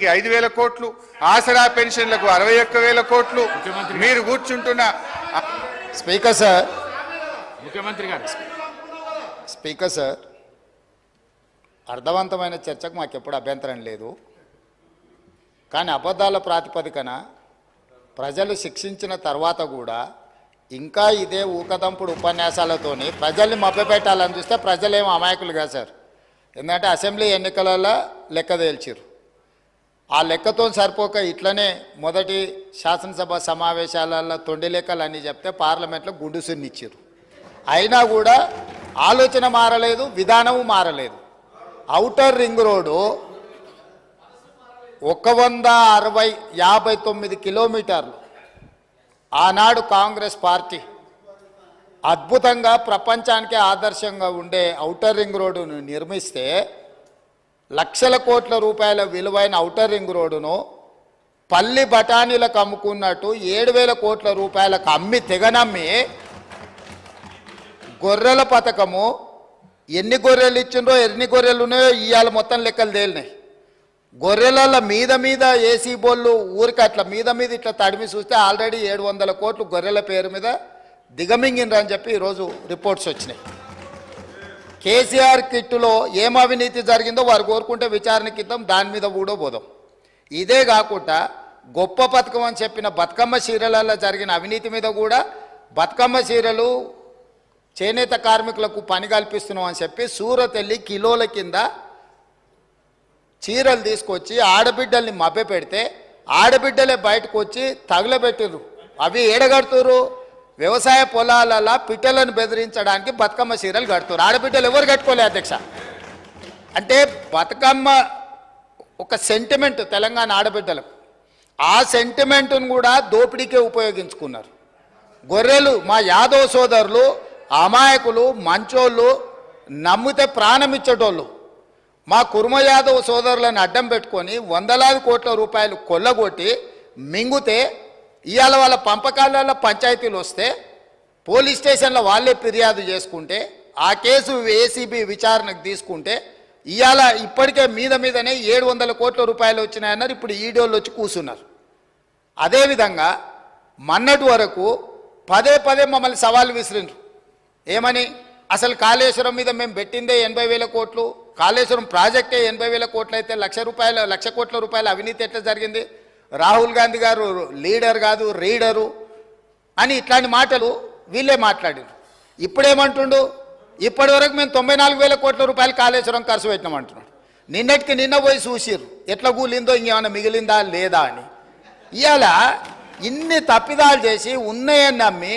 ఐదు వేల కోట్లు ఆసరా పెన్షన్లకు అరవై ఒక్క వేల కోట్లు. మీరు కూర్చుంటున్న స్పీకర్ సార్. ముఖ్యమంత్రి గారు. స్పీకర్ సార్ అర్థవంతమైన చర్చకు మాకు ఎప్పుడు అభ్యంతరం లేదు. కానీ అబద్ధాల ప్రాతిపదికన ప్రజలు శిక్షించిన తర్వాత కూడా ఇంకా ఇదే ఊకదంపుడు ఉపన్యాసాలతోని ప్రజల్ని మభ్యపెట్టాలని చూస్తే ప్రజలేం అమాయకులు కాదు సార్. ఎందుకంటే అసెంబ్లీ ఎన్నికలలో లెక్క తేల్చిరు ఆ లెక్కతో సరిపోక ఇట్లనే మొదటి శాసనసభ సమావేశాలలో తొండి లెక్కలు అన్నీ చెప్తే పార్లమెంట్లో గుండు సున్నిచ్చారు అయినా కూడా ఆలోచన మారలేదు విధానము మారలేదు. ఔటర్ రింగ్ రోడ్డు ఒక వంద అరవై యాభై తొమ్మిది కిలోమీటర్లు. ఆనాడు కాంగ్రెస్ పార్టీ అద్భుతంగా ప్రపంచానికే ఆదర్శంగా ఉండే ఔటర్ రింగ్ రోడ్డును నిర్మిస్తే లక్షల కోట్ల రూపాయల విలువైన ఔటర్ రింగ్ రోడ్డును పల్లి బఠానీలకు అమ్ముకున్నట్టు ఏడు వేల కోట్ల రూపాయలకు అమ్మి తెగనమ్మి గొర్రెల పథకము ఎన్ని గొర్రెలు ఇచ్చిండ్రో ఎన్ని గొర్రెలు ఉన్నాయో ఇవాళ మొత్తం లెక్కలు తేలినాయి. గొర్రెల మీద మీద ఏసీ బోళ్ళు ఊరికి అట్లా మీద మీద ఇట్లా తడిమి చూస్తే ఆల్రెడీ ఏడు వందల కోట్లు గొర్రెల పేరు మీద దిగమింగిండ్రని చెప్పి ఈరోజు రిపోర్ట్స్ వచ్చినాయి. కేసీఆర్ కిట్టులో ఏం అవినీతి జరిగిందో వారు కోరుకుంటే విచారణకి ఇద్దాం దాని మీద కూడా పోదాం. ఇదే కాకుండా గొప్ప పథకం అని చెప్పిన బతుకమ్మ చీరలలో జరిగిన అవినీతి మీద కూడా బతుకమ్మ చీరలు చేనేత కార్మికులకు పని కల్పిస్తున్నాం అని చెప్పి సూరతెల్లి కిలోల కింద చీరలు తీసుకొచ్చి ఆడబిడ్డల్ని మభ్య పెడితే ఆడబిడ్డలే బయటకు వచ్చి తగులబెట్టిర్రు. అవి ఏడగడుతురు వ్యవసాయ పొలాలలో పిట్టలను బెదిరించడానికి బతుకమ్మ చీరలు కడుతున్నారు. ఆడబిడ్డలు ఎవరు కట్టుకోలే అధ్యక్ష? అంటే బతుకమ్మ ఒక సెంటిమెంట్ తెలంగాణ ఆడబిడ్డలకు. ఆ సెంటిమెంట్ను కూడా దోపిడీకే ఉపయోగించుకున్నారు. గొర్రెలు మా యాదవ్ సోదరులు అమాయకులు మంచోళ్ళు నమ్మితే ప్రాణం ఇచ్చేటోళ్ళు. మా కుర్మ యాదవ్ సోదరులను అడ్డం పెట్టుకొని వందలాది కోట్ల రూపాయలు కొల్లగొట్టి మింగుతే ఇవాళ వాళ్ళ పంపకాలలో పంచాయతీలు వస్తే పోలీస్ స్టేషన్లో వాళ్ళే ఫిర్యాదు చేసుకుంటే ఆ కేసు ఏసీబీ విచారణకు తీసుకుంటే ఇవాళ ఇప్పటికే మీద మీదనే ఏడు వందల కోట్ల రూపాయలు వచ్చినాయన్నారు ఇప్పుడు ఈడోళ్ళు వచ్చి కూర్చున్నారు. అదేవిధంగా మన్నటి వరకు పదే పదే మమ్మల్ని సవాల్ విసిరిండ్రు ఏమని? అసలు కాళేశ్వరం మీద మేము పెట్టిందే ఎనభై వేల కోట్లు కాళేశ్వరం ప్రాజెక్టే ఎనభై వేల కోట్లు అయితే లక్ష రూపాయల లక్ష కోట్ల రూపాయల అవినీతి ఎట్లా జరిగింది? రాహుల్ గాంధీ గారు లీడర్ కాదు రీడరు అని ఇట్లాంటి మాటలు వీళ్ళే మాట్లాడారు. ఇప్పుడేమంటుండు? ఇప్పటి వరకు మేము తొంభై నాలుగు వేల కోట్ల రూపాయలు కాళేశ్వరం ఖర్చు పెట్టినాం అంటున్నాడు నిన్నటికి నిన్న పోయి చూసిర్రు ఎట్లా కూలిందో ఇంకేమైనా మిగిలిందా లేదా అని. ఇవాళ ఇన్ని తప్పిదాలు చేసి ఉన్నాయని నమ్మి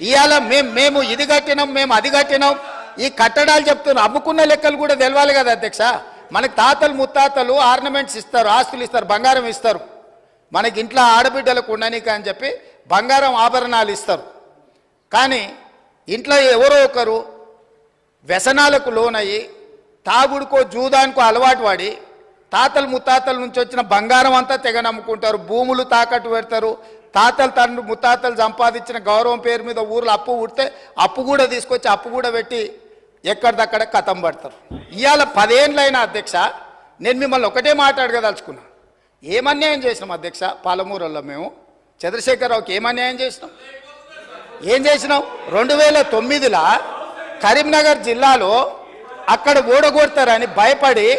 ఇవాళ మేము మేము ఇది కట్టినాం మేము అది కట్టినాం. ఈ కట్టడాలు చెప్తున్నాం అమ్ముకున్న లెక్కలు కూడా తెలవాలి కదా అధ్యక్ష. మనకి తాతలు ముత్తాతలు ఆర్నమెంట్స్ ఇస్తారు ఆస్తులు ఇస్తారు బంగారం ఇస్తారు. మనకి ఇంట్లో ఆడబిడ్డలకు ఉండనీక అని చెప్పి బంగారం ఆభరణాలు ఇస్తారు. కానీ ఇంట్లో ఎవరో ఒకరు వ్యసనాలకు లోనయ్యి తాగుడుకో జూదానికో అలవాటు పడి తాతలు ముత్తాతల నుంచి వచ్చిన బంగారం అంతా తెగ నమ్ముకుంటారు. భూములు తాకట్టు పెడతారు. తాతలు తండ్రి ముత్తాతలు సంపాదించిన గౌరవం పేరు మీద ఊర్లో అప్పు ఉడితే అప్పు కూడా తీసుకొచ్చి అప్పు కూడా పెట్టి ఎక్కడిదక్కడ కథం పడతారు. ఇవాళ పదేండ్లైన అధ్యక్ష నేను మిమ్మల్ని ఒకటే మాట్లాడగదలుచుకున్నా. ఏమన్యాయం చేసినాం అధ్యక్ష? పాలమూరులో మేము. చంద్రశేఖరరావుకి ఏమన్యాయం చేసినాం? ఏం చేసినాం? రెండు వేల తొమ్మిదిలో కరీంనగర్ జిల్లాలో అక్కడ ఓడగొడతారని భయపడి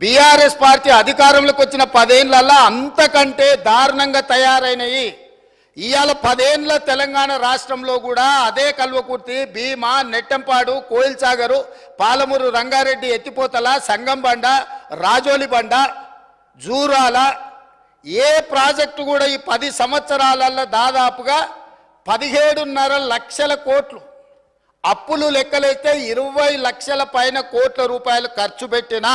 బీఆర్ఎస్ పార్టీ అధికారంలోకి వచ్చిన పదేళ్ళలో అంతకంటే దారుణంగా తయారైనవి ఇవాళ పదేండ్ల తెలంగాణ రాష్ట్రంలో కూడా అదే కల్వకుర్తి భీమా నెట్టంపాడు కోయిల్సాగరు పాలమూరు రంగారెడ్డి ఎత్తిపోతల సంగంబండ రాజోలి బండ జూరాల ఏ ప్రాజెక్టు కూడా ఈ పది సంవత్సరాలలో దాదాపుగా పదిహేడున్నర లక్షల కోట్లు. అప్పులు లెక్కలైతే ఇరవై లక్షల పైన కోట్ల రూపాయలు ఖర్చు పెట్టినా.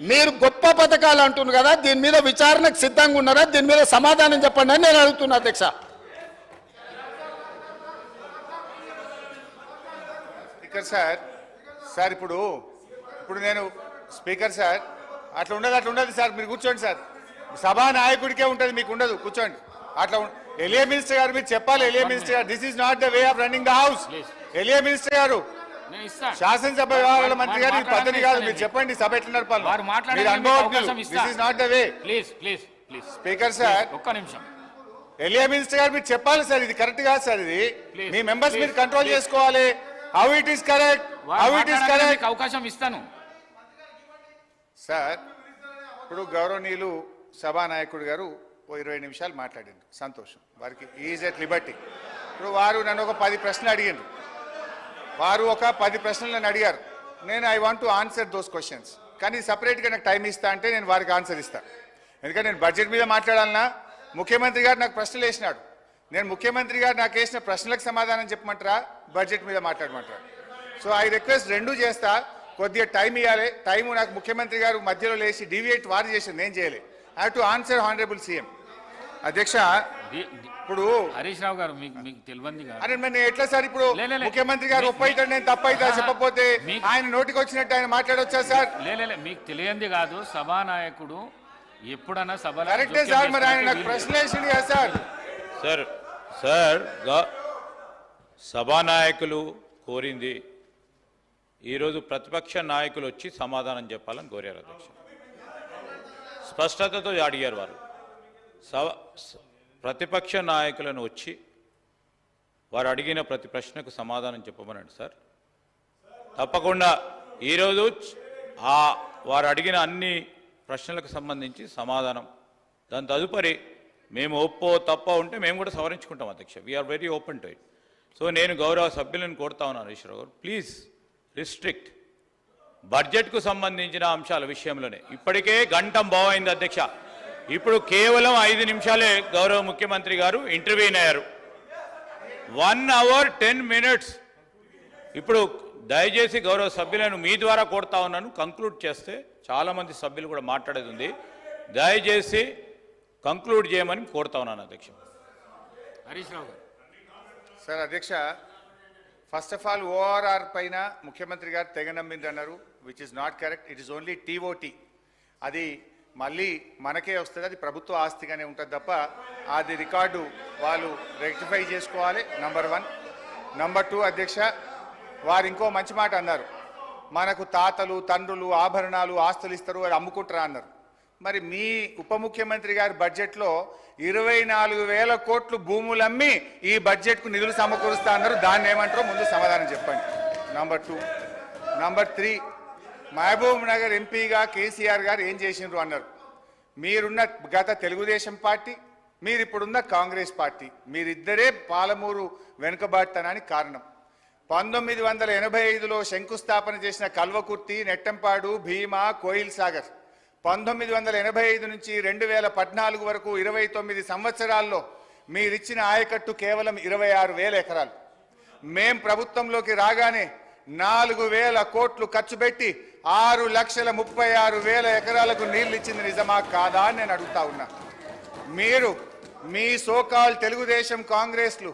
మీరు గొప్ప పథకాలు అంటున్నారు కదా దీని మీద విచారణకు సిద్ధంగా ఉన్నారా దీని మీద సమాధానం చెప్పండి అని నేను అడుగుతున్నా అధ్యక్ష. స్పీకర్ సార్ సార్ ఇప్పుడు ఇప్పుడు నేను స్పీకర్ సార్ అట్లా ఉండదు అట్లా ఉండదు సార్ మీరు కూర్చోండి సార్. సభా నాయకుడికే ఉంటుంది మీకు ఉండదు కూర్చోండి. అట్లా ఎలియా మినిస్టర్ గారు మీరు చెప్పాలి ఎలియా మినిస్టర్ గారు this is not the way of running the house. ఎలియా minister గారు శాసనసభ వ్యవహారాల మంత్రి గారు పద్ధతి కాదు. మీరు. చెప్పండి సభ ఎట్లా నడపాలి స్పీకర్ సార్. ఒక్క నిమిషం. ఎలియా మినిస్టర్ గారు మీరు చెప్పాలి సార్ ఇది కరెక్ట్ కాదు సార్ ఇది. మీ మెంబర్స్ మీరు కంట్రోల్. చేసుకోవాలి. How it is correct how it is correct అవకాశం ఇస్తాను. సార్ ఇప్పుడు గౌరవనీయులు సభానాయకుడు గారు ఓ ఇరవై నిమిషాలు మాట్లాడింది సంతోషం. వారికి ఈజ్ ఎట్ లిబర్టీ ఇప్పుడు వారు నన్ను ఒక పది ప్రశ్నలు అడిగిండ్రు. వారు ఒక పది ప్రశ్నలు నన్ను అడిగారు. నేను I want to answer those questions కానీ సపరేట్గా నాకు టైం ఇస్తా అంటే నేను వారికి ఆన్సర్ ఇస్తాను ఎందుకంటే నేను బడ్జెట్ మీద మాట్లాడాలన్నా ముఖ్యమంత్రి గారు నాకు ప్రశ్నలు వేసినాడు. నేను ముఖ్యమంత్రి గారు నాకు వేసిన ప్రశ్నలకు సమాధానం చెప్పమంటారా? బడ్జెట్ మీద మాట్లాడమంటారా? సో ఐ రిక్వెస్ట్ రెండు చేస్తా. కొద్దిగా టైం ఇవ్వాలి టైము నాకు ముఖ్యమంత్రి గారు మధ్యలో లేచి డివియేట్ వారు చేసింది. నేను చేయలే. I have to answer honourable CM అధ్యక్ష ఇప్పుడు హరీష్ రావు గారు మీకు మీకు తెలియంది అరే మరి నేను ఎట్లా సార్ ఇప్పుడు. ముఖ్యమంత్రి గారు ఒప్పైతాడు నేను తప్పైతా. చెప్పకపోతే ఆయన నోటికి వచ్చినట్టు ఆయన మాట్లాడొచ్చా సార్? లేలే మీకు తెలియంది కాదు. సభానాయకుడు ఎప్పుడన్నా సభలో కరెక్టే సార్ మరి ఆయన నాకు ప్రశ్న వేసింది కదా సార్. సార్ సార్ సభానాయకులు కోరింది. ఈరోజు ప్రతిపక్ష నాయకులు వచ్చి సమాధానం చెప్పాలని కోరారు అధ్యక్ష స్పష్టతతో అడిగారు వారు. సభ ప్రతిపక్ష నాయకులను వచ్చి వారు అడిగిన ప్రతి ప్రశ్నకు సమాధానం చెప్పమనండి సార్. తప్పకుండా ఈరోజు ఆ వారు అడిగిన అన్ని ప్రశ్నలకు సంబంధించి సమాధానం. దాని తదుపరి మేము ఒప్పో తప్ప ఉంటే మేము కూడా సవరించుకుంటాం అధ్యక్ష. We're very open to it so నేను గౌరవ సభ్యులను కోరుతా ఉన్నాను ఈశ్వరరావు గారు. ప్లీజ్ రిస్ట్రిక్ట్ బడ్జెట్కు సంబంధించిన అంశాల విషయంలోనే. ఇప్పటికే గంటం బాగైంది అధ్యక్ష. ఇప్పుడు కేవలం ఐదు నిమిషాలే గౌరవ ముఖ్యమంత్రి గారు ఇంటర్వ్యూన్ అయ్యారు. వన్ అవర్ టెన్ మినిట్స్ ఇప్పుడు దయచేసి గౌరవ సభ్యులను మీ ద్వారా కోరుతా ఉన్నాను. కంక్లూడ్ చేస్తే చాలామంది సభ్యులు కూడా మాట్లాడేది ఉంది. దయచేసి కంక్లూడ్ చేయమని కోరుతా ఉన్నాను అధ్యక్ష. హరీష్ రావు గారు. సార్ అధ్యక్ష ఫస్ట్ ఆఫ్ ఆల్ ఓఆర్ఆర్ పైన ముఖ్యమంత్రి గారు తెగ నమ్మింది అన్నారు which is not correct it is only TOT అది మళ్ళీ మనకే వస్తుంది అది ప్రభుత్వ ఆస్తిగానే ఉంటుంది తప్ప అది రికార్డు వాళ్ళు రెక్టిఫై చేసుకోవాలి నంబర్ వన్ నంబర్ టూ అధ్యక్ష వారు ఇంకో మంచి మాట అన్నారు. మనకు తాతలు తండ్రులు ఆభరణాలు ఆస్తులు ఇస్తారు అది అమ్ముకుంటారా అన్నారు. మరి మీ ఉప ముఖ్యమంత్రి గారి బడ్జెట్లో ఇరవై నాలుగు వేల కోట్లు భూములు అమ్మి ఈ బడ్జెట్కు నిధులు సమకూరుస్తా అన్నారు. దాన్ని ఏమంటారో ముందు సమాధానం చెప్పండి. Number two number three Mahabubnagar ఎంపీగా కేసీఆర్ గారు ఏం చేసిండ్రు అన్నారు. మీరున్న గత తెలుగుదేశం పార్టీ మీరు ఇప్పుడున్న కాంగ్రెస్ పార్టీ. మీరిద్దరే పాలమూరు వెనుకబాటుతనానికి కారణం. పంతొమ్మిది వందల ఎనభై ఐదులో శంకుస్థాపన చేసిన కల్వకుర్తి నెట్టంపాడు భీమా కోయిల్ సాగర్. పంతొమ్మిది వందల ఎనభై ఐదు నుంచి రెండు వేల పద్నాలుగు వరకు ఇరవై తొమ్మిది సంవత్సరాల్లో మీరిచ్చిన ఆయకట్టు కేవలం ఇరవై ఆరు వేల ఎకరాలు. మేం ప్రభుత్వంలోకి రాగానే నాలుగు వేల కోట్లు ఖర్చు పెట్టి ఆరు లక్షల ముప్పై ఆరు వేల ఎకరాలకు నీళ్ళు ఇచ్చింది నిజమా కాదా అని నేను అడుగుతా ఉన్నా. మీరు మీ సోకాల్ తెలుగుదేశం కాంగ్రెస్లు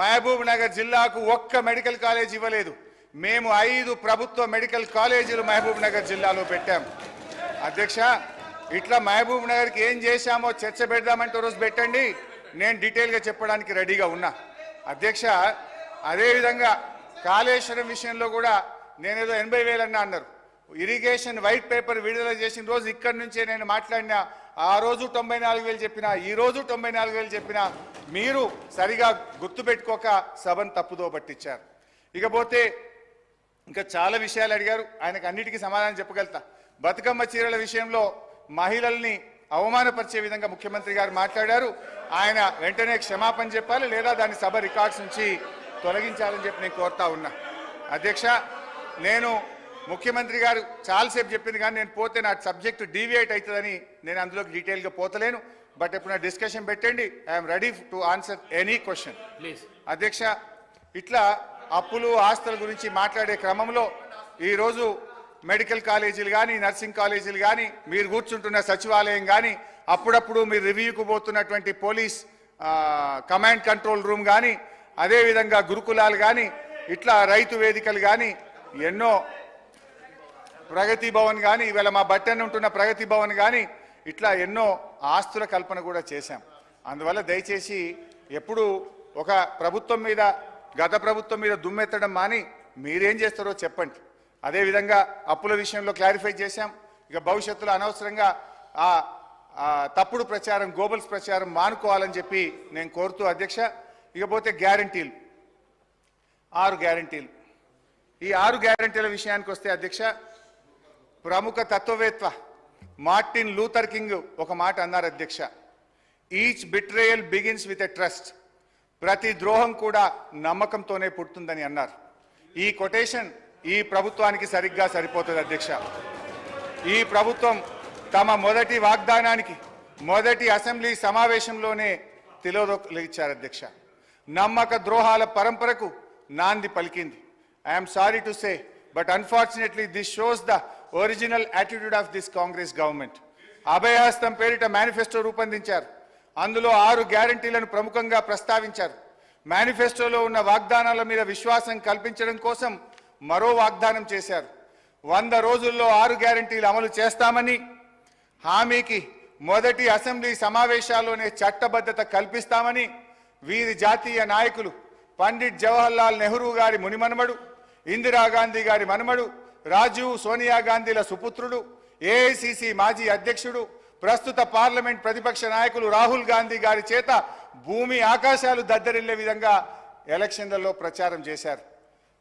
మహబూబ్ నగర్ జిల్లాకు ఒక్క మెడికల్ కాలేజ్ ఇవ్వలేదు. మేము ఐదు ప్రభుత్వ మెడికల్ కాలేజీలు మహబూబ్ నగర్ జిల్లాలో పెట్టాం. అధ్యక్ష ఇట్లా మహబూబ్ నగర్కి ఏం చేశామో చర్చ పెడదామంటే రోజు పెట్టండి. నేను డీటెయిల్గా చెప్పడానికి రెడీగా ఉన్నా. అధ్యక్ష అదేవిధంగా కాళేశ్వరం విషయంలో కూడా నేనేదో ఎనభై వేలన్నా అన్నారు. ఇరిగేషన్ వైట్ పేపర్ విడుదల చేసిన రోజు ఇక్కడి నుంచే నేను మాట్లాడిన ఆ రోజు తొంభై నాలుగు వేలు చెప్పిన ఈ రోజు తొంభై నాలుగు వేలు చెప్పిన మీరు సరిగా గుర్తుపెట్టుకోక సభను తప్పుదో పట్టించారు. ఇకపోతే ఇంకా చాలా విషయాలు అడిగారు ఆయనకు అన్నిటికీ సమాధానం చెప్పగలుగుతా. బతుకమ్మ చీరల విషయంలో మహిళల్ని అవమానపరిచే విధంగా ముఖ్యమంత్రి గారు మాట్లాడారు. ఆయన వెంటనే క్షమాపణ చెప్పాలి లేదా దాని సభ రికార్డ్స్ నుంచి తొలగించాలని చెప్పి నేను కోరుతా ఉన్నా. అధ్యక్ష నేను ముఖ్యమంత్రి గారు చాలాసేపు చెప్పింది కానీ నేను పోతే నా సబ్జెక్టు డీవియేట్ అవుతుందని నేను అందులోకి డీటెయిల్గా పోతలేను. బట్ ఎప్పుడు నా డిస్కషన్ పెట్టండి I'm ready to answer any question please అధ్యక్ష ఇట్లా అప్పులు ఆస్తుల గురించి మాట్లాడే క్రమంలో ఈరోజు మెడికల్ కాలేజీలు కానీ నర్సింగ్ కాలేజీలు కానీ మీరు కూర్చుంటున్న సచివాలయం కానీ అప్పుడప్పుడు మీరు రివ్యూకు పోతున్నటువంటి పోలీస్ కమాండ్ కంట్రోల్ రూమ్ కానీ అదేవిధంగా గురుకులాలు కానీ ఇట్లా రైతు వేదికలు కానీ ఎన్నో ప్రగతి భవన్ కానీ ఇవాళ మా బట్టెన్ ఉంటున్న ప్రగతి భవన్ కానీ ఇట్లా ఎన్నో ఆస్తుల కల్పన కూడా చేశాం. అందువల్ల దయచేసి ఎప్పుడు ఒక ప్రభుత్వం మీద గత ప్రభుత్వం మీద దుమ్మెత్తడం మాని మీరేం చేస్తారో చెప్పండి. అదేవిధంగా అప్పుల విషయంలో క్లారిఫై చేశాం. ఇక భవిష్యత్తులో అనవసరంగా ఆ ఆ తప్పుడు ప్రచారం గోబల్స్ ప్రచారం మానుకోవాలని చెప్పి నేను కోరుతూ అధ్యక్ష ఇకపోతే గ్యారంటీలు. ఆరు గ్యారంటీలు. ఈ ఆరు గ్యారంటీల విషయానికి వస్తే అధ్యక్ష ప్రముఖ తత్వవేత్త మార్టిన్ లూథర్ కింగ్ ఒక మాట అన్నారు అధ్యక్ష. Each betrayal begins with a trust ప్రతి ద్రోహం కూడా నమ్మకంతోనే పుడుతుందని అన్నారు. ఈ కొటేషన్ ఈ ప్రభుత్వానికి సరిగ్గా సరిపోతుంది అధ్యక్ష. ఈ ప్రభుత్వం తమ మొదటి వాగ్దానానికి మొదటి అసెంబ్లీ సమావేశంలోనే తిలోదొక్కిచ్చారు అధ్యక్ష. నమ్మక ద్రోహాల పరంపరకు నాంది పలికింది. I'm sorry to say but unfortunately this shows the original attitude of this Congress government. అభయహస్తం పేరిట మేనిఫెస్టో రూపొందించారు. అందులో ఆరు గ్యారంటీలను ప్రముఖంగా ప్రస్తావించారు. మేనిఫెస్టోలో ఉన్న వాగ్దానాల మీద విశ్వాసం కల్పించడం కోసం మరో వాగ్దానం చేశారు. వంద రోజుల్లో ఆరు గ్యారంటీలు అమలు చేస్తామని హామీకి మొదటి అసెంబ్లీ సమావేశాల్లోనే చట్టబద్ధత కల్పిస్తామని వీరి జాతీయ నాయకులు పండిట్ జవహర్లాల్ నెహ్రూ గారి మునిమనుమడు ఇందిరాగాంధీ గారి మనుమడు రాజీవ్ సోనియా గాంధీల సుపుత్రుడు ఏఐసిసి మాజీ అధ్యక్షుడు ప్రస్తుత పార్లమెంట్ ప్రతిపక్ష నాయకులు రాహుల్ గాంధీ గారి చేత భూమి ఆకాశాలు దద్దరిల్లే విధంగా ఎలక్షన్లలో ప్రచారం చేశారు.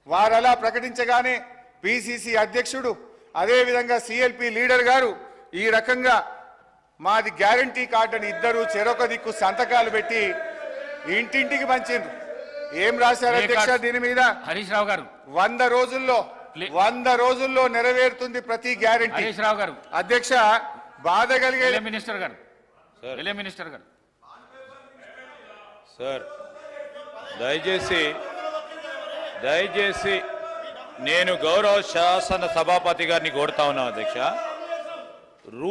వారలా ప్రకటించగానే పిసిసి అధ్యక్షుడు అదేవిధంగా సిఎల్పి లీడర్ గారు ఈ రకంగా మాది గ్యారంటీ కార్డు అని ఇద్దరు చెరొక దిక్కు సంతకాలు పెట్టి ఇంటింటికి పంచిండ్రు. ఏం రాశారు అధ్యక్ష? దీని మీద? హరీష్ రావు గారు. వంద రోజుల్లో వంద రోజుల్లో నెరవేరుతుంది ప్రతి గ్యారంటీ. హరీష్ రావు గారు. అధ్యక్ష బాధ కలిగే మినిస్టర్ గారు. మినిస్టర్ గారు. సార్ దయచేసి దయచేసి నేను గౌరవ శాసన సభాపతి గారిని కోరుతా ఉన్నాను అధ్యక్ష.